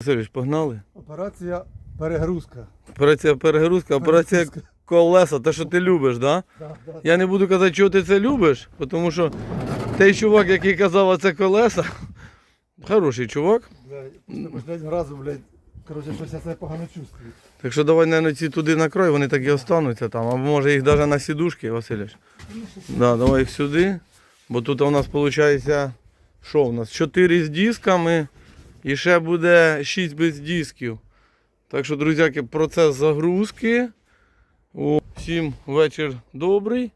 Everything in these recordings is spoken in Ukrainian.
Васильович, погнали. Операція перегрузка. Операція перегрузка, операція колеса, те, що ти любиш, да? Да, да. Я не буду казати, чого ти це любиш, тому що той чувак, який казав, оце колеса, хороший чувак. Блядь, разу, блядь, коротше, щось я себе погано чувствую. Так що давай, наверное, ці туди накрой, вони так і остануться там. Або може їх навіть на сідушки, Васильович. Да, давай їх сюди. Бо тут у нас виходить, що у нас? 4 з дисками і ще буде 6 без дисків. Так що, друзяки, процес загрузки. О, всім вечір добрий.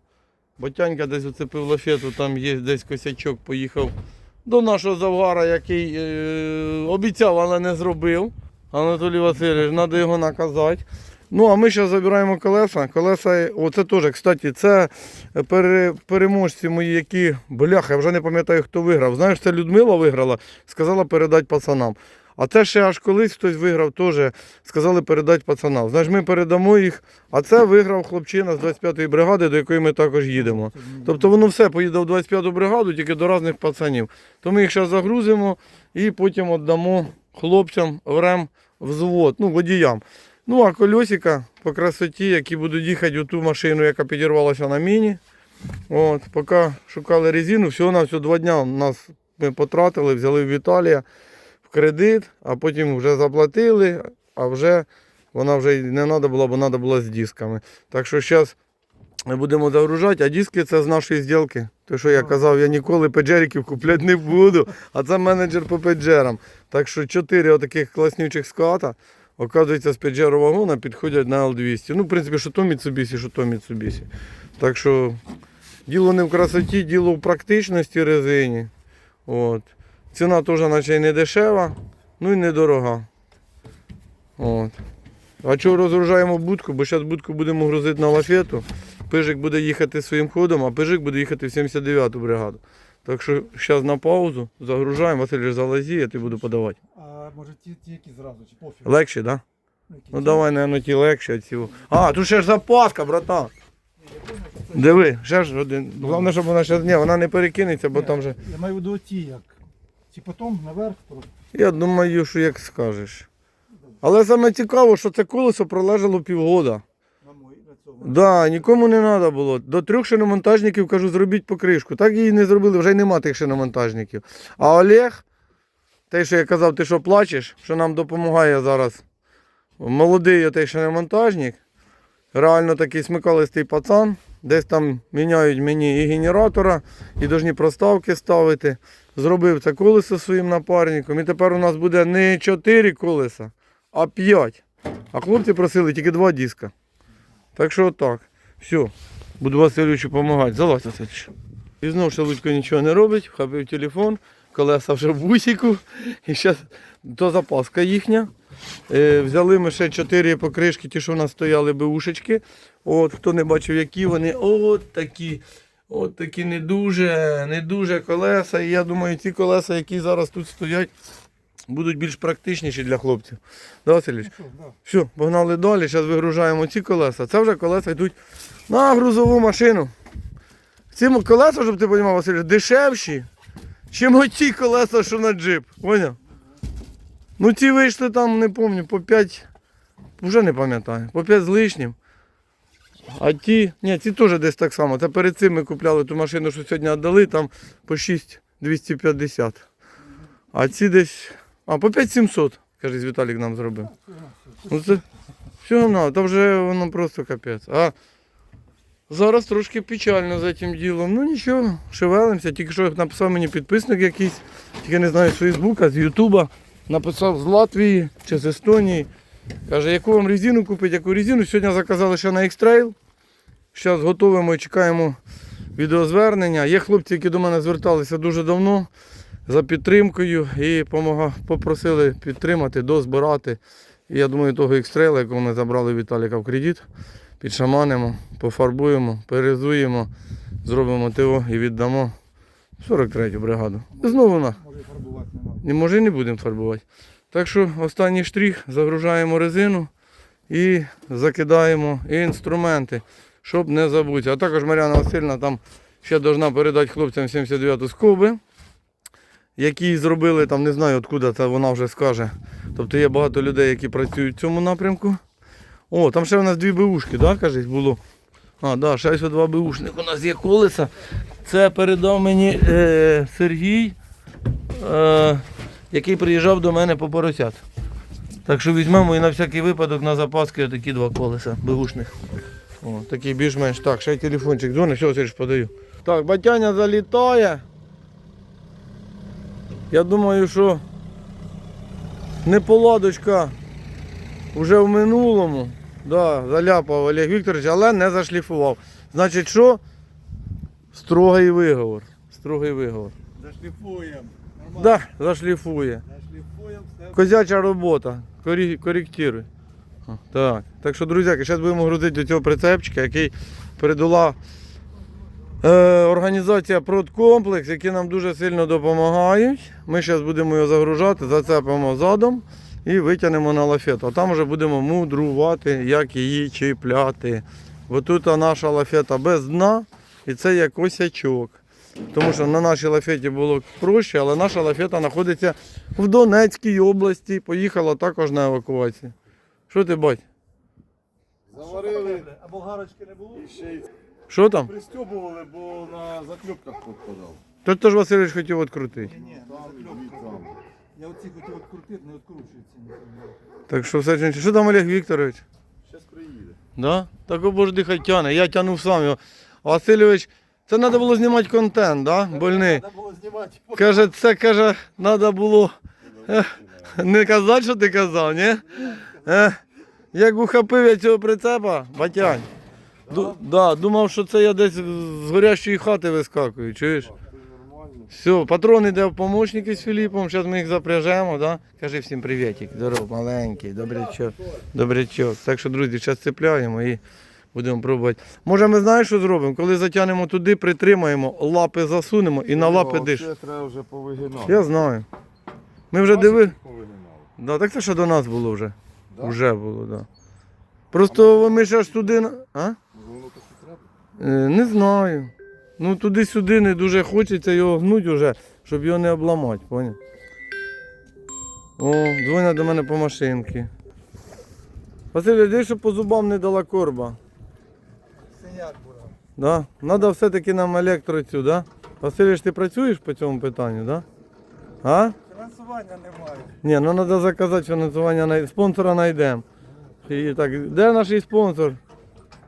Батянька десь оцепив лафету, там є десь косячок, поїхав до нашого завгара, який е, обіцяв, але не зробив. Анатолій Васильович, треба його наказати. Ну, а ми зараз забираємо колеса. Колеса, оце теж, кстати, це переможці мої, які, бляха, я вже не пам'ятаю, хто виграв. Знаєш, це Людмила виграла, сказала передати пацанам. А це ще аж колись хтось виграв, теж сказали передати пацанам. Знаєш, ми передамо їх, а це виграв хлопчина з 25-ї бригади, до якої ми також їдемо. Тобто воно все поїде в 25-ту бригаду, тільки до різних пацанів. То ми їх зараз загрузимо і потім віддамо хлопцям в рем взвод, ну, водіям. Ну, а кольосика по красоті, які будуть їхати у ту машину, яка підірвалася на міні. От, поки шукали резину, всього на всього два дня нас ми потратили, взяли в Віталія в кредит, а потім вже заплатили, а вже вона вже не треба була, бо треба було з дисками. Так що зараз ми будемо загружати, а диски це з нашої зділки. Те, що я казав, я ніколи педжериків купляти не буду, а це менеджер по педжерам. Так що чотири отаких класнючих ската, оказується, з педжеру вагона підходять на L200. Ну, в принципі, що то Mitsubishi, що то Mitsubishi. Так що діло не в красоті, діло в практичності резині. От. Ціна теж наче й не дешева, ну і недорога. От. А чого розгружаємо будку? Бо зараз будку будемо грузити на лафету. Пижик буде їхати своїм ходом, а пижик буде їхати в 79-ту бригаду. Так що зараз на паузу загружаємо, Василь залазі, я ти буду подавати. А може ті, ті які зразу, чи пофіг? Легші, так? Да? Ну ті? давай, наверное, ті легші. Ці... А, тут ще ж запаска, братан. Диви, ще ж один. Головне, щоб вона ще. Ні, вона не перекинеться, бо Ні, там же. Я маю виду ті як. Ті потім наверх просто. Я думаю, що як скажеш. Але саме цікаво, що це колесо пролежало півгода. Цьому. Да, нікому не треба було. До трьох шиномонтажників кажу, зробіть покришку. Так її не зробили, вже й нема тих шиномонтажників. А Олег, те, що я казав, ти що плачеш, що нам допомагає зараз молодий отей шиномонтажник, реально такий смикалистий пацан. Десь там міняють мені і генератора, і повинні проставки ставити. Зробив це колесо своїм напарником. І тепер у нас буде не 4 колеса, а 5. А хлопці просили тільки 2 диска. Так що отак. Все. Буду Васильовичу допомагати. Залазь, Васильович. І знову Шелудько нічого не робить, вхопив телефон, колеса вже в бусіку. І зараз то запаска їхня. Е, взяли ми ще чотири покришки, ті, що в нас стояли беушечки. От, хто не бачив, які вони, от такі. От такі не дуже, не дуже колеса. І я думаю, ці колеса, які зараз тут стоять, будуть більш практичніші для хлопців. Да, Васильович? Ну, що, да. Все, погнали далі. Зараз вигружаємо ці колеса. Це вже колеса йдуть на грузову машину. Ці колеса, щоб ти розумів, Василь, дешевші, чим оті колеса, що на джип. Поняв? Ну ці вийшли там, не пам'ятаю, по 5, вже не пам'ятаю, по 5 з лишнім. А ті, ні, ці теж десь так само. Це перед цим ми купляли ту машину, що сьогодні віддали, там по 6,250. А ці десь. А, по 5700, каже, Віталік нам зробив. Ну це все одно, там вже воно просто капець. А зараз трошки печально за цим ділом. Ну нічого, шевелимося. Тільки що написав мені підписник якийсь, тільки не знаю з Фейсбука, з Ютуба. Написав з Латвії чи з Естонії. Каже, яку вам резину купити, яку резину. Сьогодні заказали ще на X-Trail. Зараз готуємо і чекаємо відеозвернення. Є хлопці, які до мене зверталися дуже давно за підтримкою і попросили підтримати, дозбирати. І я думаю, того екстрейла, якого ми забрали Віталіка в кредит, підшаманимо, пофарбуємо, перезуємо, зробимо ТО і віддамо 43-ю бригаду. Знову на. Не може не будемо фарбувати. Так що останній штрих, загружаємо резину і закидаємо інструменти, щоб не забути. А також Мар'яна Васильівна там ще повинна передати хлопцям 79-ту скоби. Які зробили там, не знаю откуда це вона вже скаже. Тобто є багато людей, які працюють в цьому напрямку. О, там ще у нас дві бушки, да, кажуть, було. А, да, ще два бушник. У нас є колеса. Це передав мені е, Сергій, е, який приїжджав до мене по поросят. Так що візьмемо і на всякий випадок на запаски такі два колеса бушних. О, такий більш-менш. Так, ще й телефончик дзвонить, все, Серж, подаю. Так, батяня залітає. Я думаю, що неполадочка вже в минулому. Да, заляпав Олег Вікторович, але не зашліфував. Значить, що? Строгий виговор. Строгий виговор. Зашліфуємо. Да, зашліфує. Зашліфуємо все. Козяча робота. Корі... Коректируй. Так. Так що, друзяки, зараз будемо грузити до цього прицепчика, який передала е, організація Продкомплекс, які нам дуже сильно допомагають. Ми зараз будемо його загружати, зацепимо задом і витягнемо на лафету. А там вже будемо мудрувати, як її чіпляти. Бо тут наша лафета без дна і це як косячок. Тому що на нашій лафеті було проще, але наша лафета знаходиться в Донецькій області. Поїхала також на евакуацію. Що ти бать? Заварили. А болгарочки не було? Що там? пристьобували, бо на закльопках попадав. То теж Васильович хотів відкрутити. Ні, на закльопках. Я оці хотів відкрутити, не відкручується. Так що все ж що там Олег Вікторович? Зараз приїде. Да? Так обожди хай тяне. Я тянув сам його. Васильович, це треба було знімати контент, да? Больний. Треба було знімати. Каже, це каже, треба було е, не казати, що ти казав, ні? Е, як ухопив я цього прицепа, батянь. Ду, да, думав, що це я десь з горящої хати вискакую, чуєш? Все, патрон іде в помощники з Філіпом, зараз ми їх запряжемо, да? Кажи всім привітик, здоров, маленький, добрячок, добрячок. Так що, друзі, зараз цепляємо і будемо пробувати. Може ми знаєш, що зробимо? Коли затягнемо туди, притримаємо, лапи засунемо і на лапи диш. Це треба вже повигинати. Я знаю. Ми вже диви. Повигинали. Да, так це що до нас було вже. Да? Вже було, так. Да. Просто ми ще ж туди. А? Може воно так і треба? Е, не знаю. Ну туди-сюди не дуже хочеться його гнуть уже, щоб його не обламати, поняв? О, дзвонять до мене по машинці. Василь, дивись, щоб по зубам не дала корба. Синяк буде. Да? Надо все-таки нам електрицю, да? Василь, ти працюєш по цьому питанню, да? А? Фінансування немає. Ні, ну треба заказати фінансування, спонсора знайдемо. І так, де наш спонсор?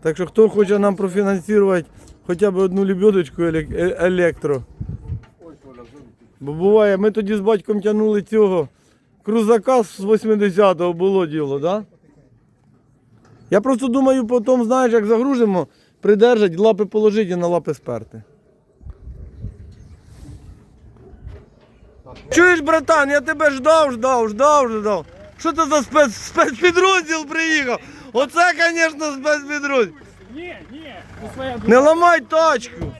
Так що хто хоче нам профінансувати хоча б одну лебедочку е- електро. Бо буває, ми тоді з батьком тягнули цього крузака з 80-го було діло, да? Я просто думаю, потім, знаєш, як загружимо, придержать, лапи положити і на лапи сперти. Чуєш, братан, я тебе ждав, ждав, ждав, ждав. Що це за спец, спецпідрозділ приїхав? Оце, звісно, спецпідрозділ. Ні, ні, Не ламай тачку.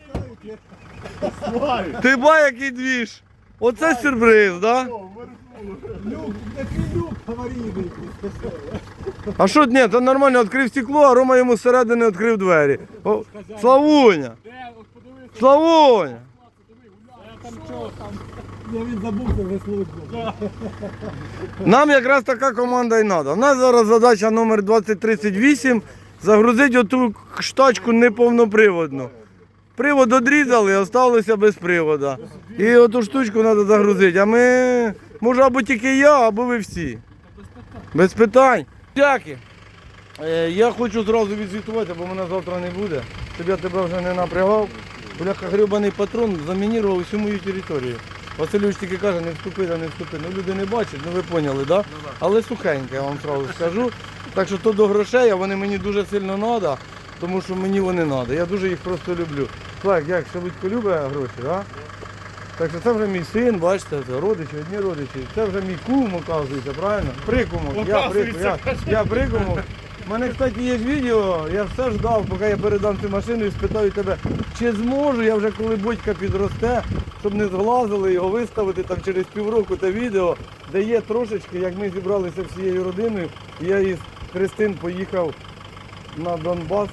Ти ба який двіж. Оце сюрприз, да? Люк, такий люк аварійний. А що ні, то нормально відкрив стекло, а Рома йому зсередини відкрив двері. О, Славуня! Славуня! Я там чого там. Я він забувся вже службу. Нам якраз така команда і треба. У нас зараз задача номер 2038 загрузити оту штачку неповноприводну. Привод одрізали, залишилося без привода. І оту штучку треба загрузити. А ми, може, або тільки я, або ви всі. Без питань. Дяки. Е, я хочу зразу відзвітувати, бо мене завтра не буде. Щоб я тебе вже не напрягав. Бляха грибаний патрон замінірував всю мою територію. Васильович тільки каже, не вступи, та не вступи. Ну люди не бачать, ну ви поняли, да? Але сухеньке, я вам одразу скажу. Так що то до грошей, а вони мені дуже сильно треба, тому що мені вони треба. Я дуже їх просто люблю. Так, як Шелудько любить гроші, да? Так що це вже мій син, бачите, це родичі, одні родичі. Це вже мій кум, оказується, правильно? Прикумок. Я, прикум, я, я прикумок. У мене, кстати, є відео, я все ждав, поки я передам цю машину і спитаю тебе, чи зможу я вже коли батька підросте, щоб не зглазили його виставити там через півроку те відео, де є трошечки, як ми зібралися всією родиною. Я із Христин поїхав на Донбас,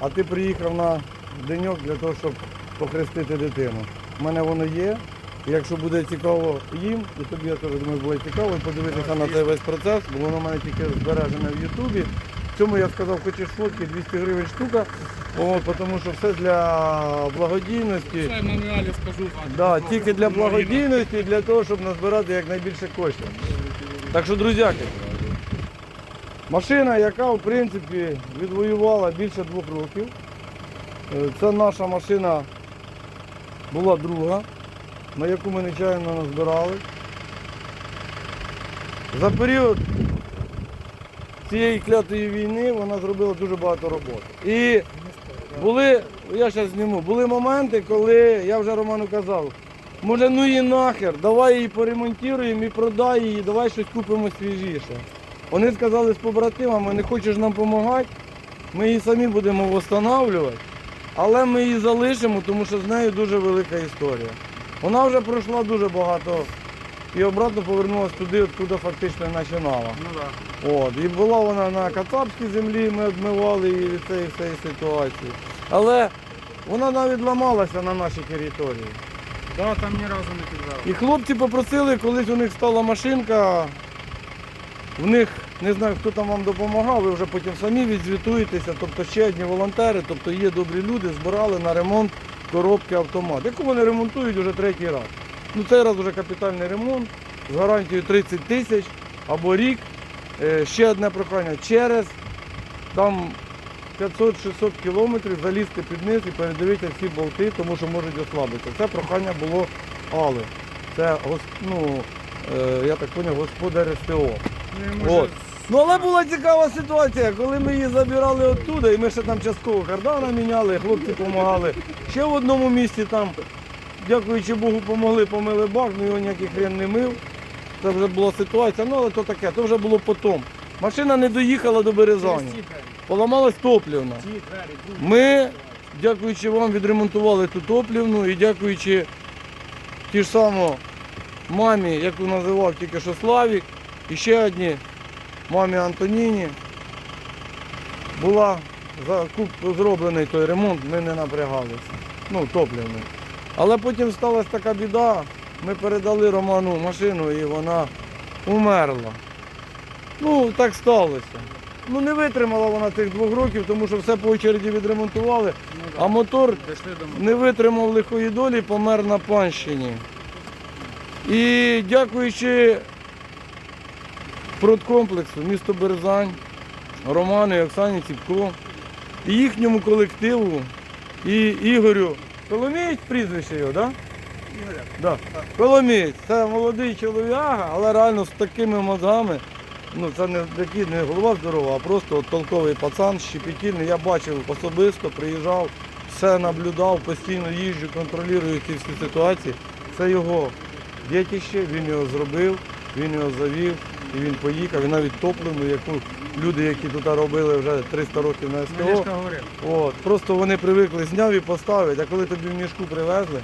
а ти приїхав на деньок для того, щоб похрестити дитину. У мене воно є. Якщо буде цікаво їм, і тобі я теж думаю, буде цікаво подивитися на цей весь процес, бо воно в мене тільки збережене в Ютубі. Цьому я сказав, хочеш фотки, 200 гривень штука, От, тому що все для благодійності. Це мануалі скажу. Да, тільки для благодійності і для того, щоб назбирати якнайбільше коштів. Так що, друзяки, машина, яка в принципі відвоювала більше двох років. Е, Це наша машина була друга, на яку ми нечайно назбирали. За період цієї клятої війни вона зробила дуже багато роботи. І були, я зараз зніму, були моменти, коли я вже Роману казав, може ну і нахер, давай її поремонтуємо і продай її, давай щось купимо свіжіше. Вони сказали з побратимами, не хочеш нам допомагати, ми її самі будемо встановлювати, але ми її залишимо, тому що з нею дуже велика історія. Вона вже пройшла дуже багато і обратно повернулася туди, откуда фактично починала. Ну так. От, і була вона на Кацапській землі, ми відмивали її від цієї всієї ситуації. Але вона навіть ламалася на нашій території. Да, там ні разу не підвели. І хлопці попросили, колись у них стала машинка, в них, не знаю, хто там вам допомагав, ви вже потім самі відзвітуєтеся, тобто ще одні волонтери, тобто є добрі люди, збирали на ремонт коробки автомат, яку вони ремонтують вже третій раз. Ну цей раз вже капітальний ремонт з гарантією 30 тисяч або рік. Е, Ще одне прохання через там 500-600 кілометрів залізти під низ і передивитися всі болти, тому що можуть ослабитися. Це прохання було Али. Це ну, е, я так зрозумів, господар СТО. От. Ну але була цікава ситуація, коли ми її забирали оттуда, і ми ще там частково кардана міняли, хлопці допомагали. Ще в одному місці там, дякуючи Богу, помогли, помили бак, ну його ніякий хрен не мив. Це вже була ситуація, ну але то таке, то вже було потім. Машина не доїхала до Березані, поламалась топлівна. Ми, дякуючи вам, відремонтували ту топлівну і дякуючи ті ж само мамі, яку називав тільки що Славік, і ще одні мамі Антоніні, була закуп, зроблений той ремонт, ми не напрягалися. Ну, топлівний. Але потім сталася така біда, ми передали Роману машину і вона умерла. Ну, так сталося. Ну не витримала вона тих двох років, тому що все по очереді відремонтували, Ну, а мотор не витримав лихої долі, помер на панщині. І дякуючи продкомплексу місто Березань, Роману і Оксані Ціпко, і їхньому колективу, і Ігорю. Коломієць прізвище його, так? Да? Да. Коломієць, це молодий чолов'яга, але реально з такими мозгами. Ну, це не такий не голова здорова, а просто от толковий пацан, щепетільний. Я бачив особисто, приїжджав, все наблюдав, постійно їжджу, контролюю ці всі ситуації. Це його дітище, він його зробив, він його завів і він поїхав. І навіть топливну, яку люди, які тут робили вже 300 років на Ну, СТО. От, просто вони привикли зняв і поставити, а коли тобі в мішку привезли,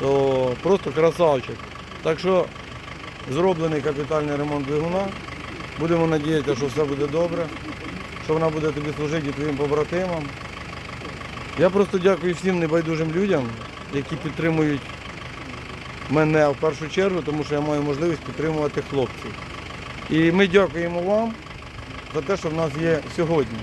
то просто красавчик. Так що зроблений капітальний ремонт двигуна. Будемо надіятися, що все буде добре, що вона буде тобі служити і твоїм побратимам. Я просто дякую всім небайдужим людям, які підтримують мене в першу чергу, тому що я маю можливість підтримувати хлопців. І ми дякуємо вам за те, що в нас є сьогодні.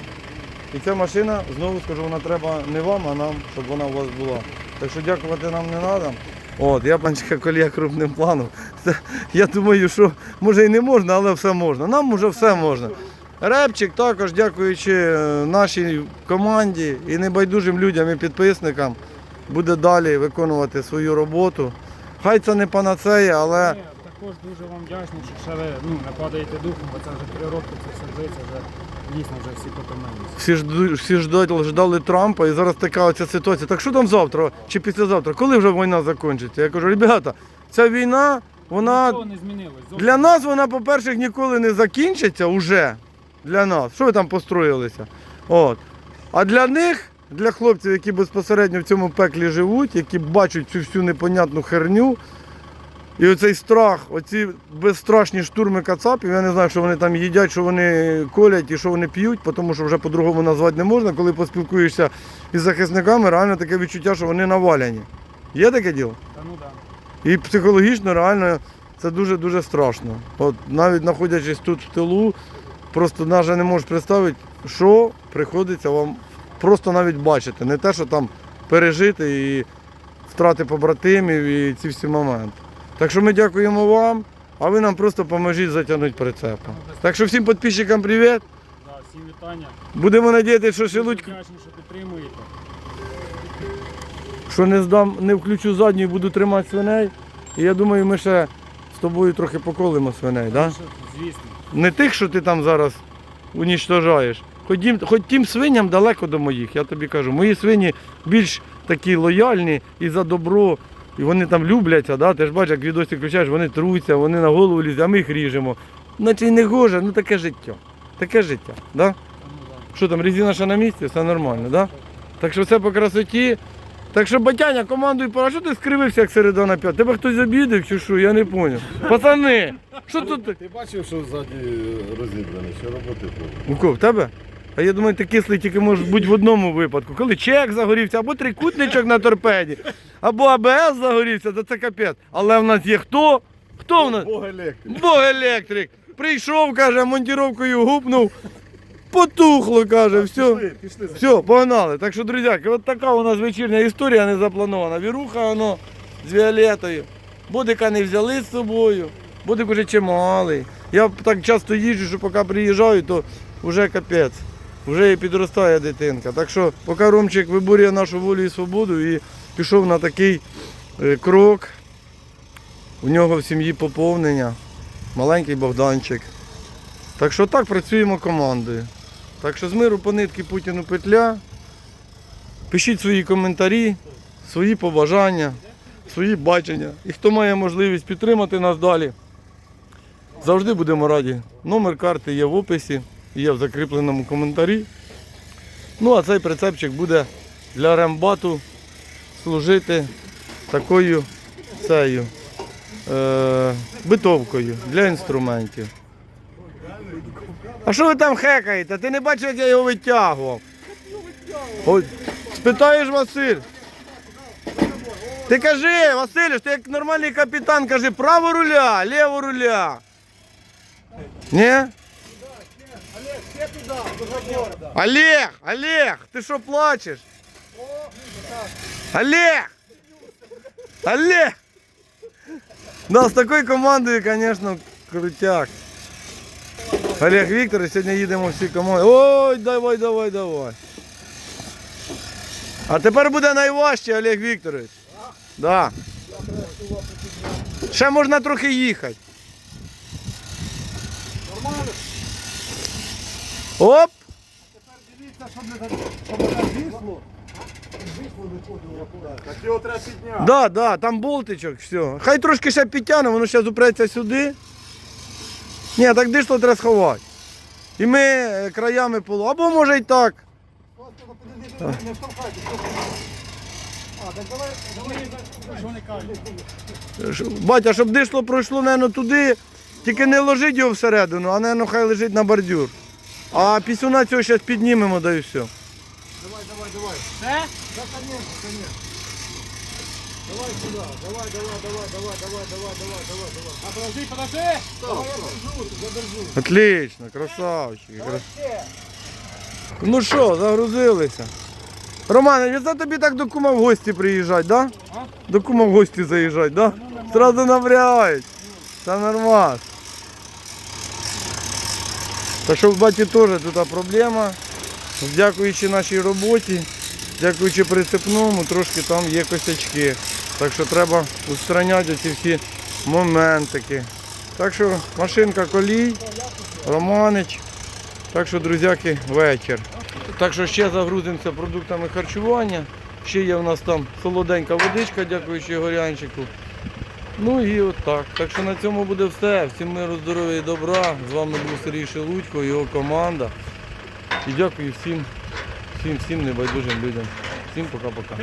І ця машина, знову скажу, вона треба не вам, а нам, щоб вона у вас була. Так що дякувати нам не треба. От, я панчика колія крупним планом. Я думаю, що може і не можна, але все можна. Нам вже все можна. Репчик також, дякуючи е, нашій команді і небайдужим людям і підписникам, буде далі виконувати свою роботу. Хай це не панацея, але також дуже вам вдячний, що ще ви ну, не падаєте духом, бо це вже три роки це все длиться, вже дійсно вже всі потомилися. всі, жду- всі ждали, ждали Трампа, і зараз така оця ситуація. Так що там завтра чи післязавтра? Коли вже війна закінчиться? Я кажу, ребята, ця війна, вона Нічого не змінилось. Зовсім. для нас вона, по-перше, ніколи не закінчиться уже. Для нас. Що ви там построїлися? От. А для них, для хлопців, які безпосередньо в цьому пеклі живуть, які бачать цю всю непонятну херню, і оцей страх, оці безстрашні штурми кацапів, я не знаю, що вони там їдять, що вони колять і що вони п'ють, тому що вже по-другому назвати не можна. Коли поспілкуєшся із захисниками, реально таке відчуття, що вони наваляні. Є таке діло? Та ну да. І психологічно, реально, це дуже-дуже страшно. От навіть знаходячись тут в тилу, просто навіть не можеш представити, що приходиться вам просто навіть бачити. Не те, що там пережити і втрати побратимів і ці всі моменти. Так що ми дякуємо вам, а ви нам просто поможіть затягнути прицепом. Так що всім підписчикам привіт. Да, всім вітання. Будемо надіятися, що Шелудько, вдячні, що підтримуєте. що не здам, не включу задню і буду тримати свиней. І я думаю, ми ще з тобою трохи поколимо свиней, да? Звісно. Не тих, що ти там зараз унічтожаєш. Хоч, їм- хоч тим свиням далеко до моїх, я тобі кажу. Мої свині більш такі лояльні і за добро. І вони там любляться, да? ти ж бачиш, як відосі включаєш, вони труться, вони на голову лізуть, а ми їх ріжемо. Наче й не гоже, ну таке життя. Таке життя. Да? Що там, резина ще на місці, все нормально, да? Так що все по красоті. Так що, батяня, командуй, пора, що ти скривився, як середа на п'ят? Тебе хтось обідав чи що? Я не зрозумів. Пацани, що тут? Ти бачив, що ззаді розібраний, що роботи повно. У кого, в тебе? А я думаю, ти кислий тільки може бути в одному випадку. Коли чек загорівся, або трикутничок на торпеді, або АБС загорівся, то це капець. Але в нас є хто? Хто в нас? Бог електрик. Бог електрик. Прийшов, каже, монтіровкою гупнув, потухло, каже, все. Пішли, пішли. Все, погнали. Так що, друзяки, от така у нас вечірня історія не запланована. Віруха воно з Віолетою. Будика не взяли з собою. Будик уже чималий. Я так часто їжджу, що поки приїжджаю, то вже капець. Вже і підростає дитинка. Так що, поки Ромчик виборює нашу волю і свободу і пішов на такий е, крок. У нього в сім'ї поповнення. Маленький Богданчик. Так що так працюємо командою. Так що з миру по нитки Путіну петля. Пишіть свої коментарі, свої побажання, свої бачення. І хто має можливість підтримати нас далі, завжди будемо раді. Номер карти є в описі, є в закріпленому коментарі. Ну а цей прицепчик буде для рембату служити такою цею, е, битовкою для інструментів. А що ви там хекаєте? Ти не бачив, як я його витягував? Спитаєш Василь? Ти кажи, Василь, ти як нормальний капітан, кажи право руля, ліво руля. Ні? Олег, Олег, ти що плачеш? Олег! Олег! Да, з такою командою, звісно, крутяк. Олег Вікторович, сьогодні їдемо всі команди. Ой, давай, давай, давай. А тепер буде найважче, Олег Вікторович. Да. Ще можна трохи їхати. Оп! Тепер Дивіться, щоб не щоб так його треба підняти. Да, да, там болтичок, все. Хай трошки ще підтягне, воно зараз упреться сюди. Ні, так дишло треба сховати. І ми е, краями полу. Або може і так. Батя, щоб дишло пройшло, напевно, туди, тільки не ложить його всередину, а напевно, хай лежить на бордюр. А пісюна цього зараз піднімемо, да і все. Давай, давай, давай. Все? Да, конечно, конечно. Давай сюда. Давай, давай, давай, давай, давай, давай, давай, давай, давай. А подожди, подожди! Давай, я держу, я держу. Отлично, красавчик. Давай. Ну що, загрузилися. Роман, я за тобі так до кума в гості приїжджать, да? А? До кума в гості заїжджать, да? Сразу наврягають. Це нормально. Так що в баті теж тут проблема. Дякуючи нашій роботі, дякуючи прицепному, трошки там є косячки. Так що треба устраняти ці всі моментики. Так що машинка колій, Романич. Так що, друзяки, вечір. Так що ще загрузимося продуктами харчування. Ще є в нас там солоденька водичка, дякуючи горянчику. Ну і от так. Так що на цьому буде все. Всім миру, здоров'я і добра. З вами був Сергій Шелудько, його команда. І дякую всім, всім, всім небайдужим людям. Всім пока-пока.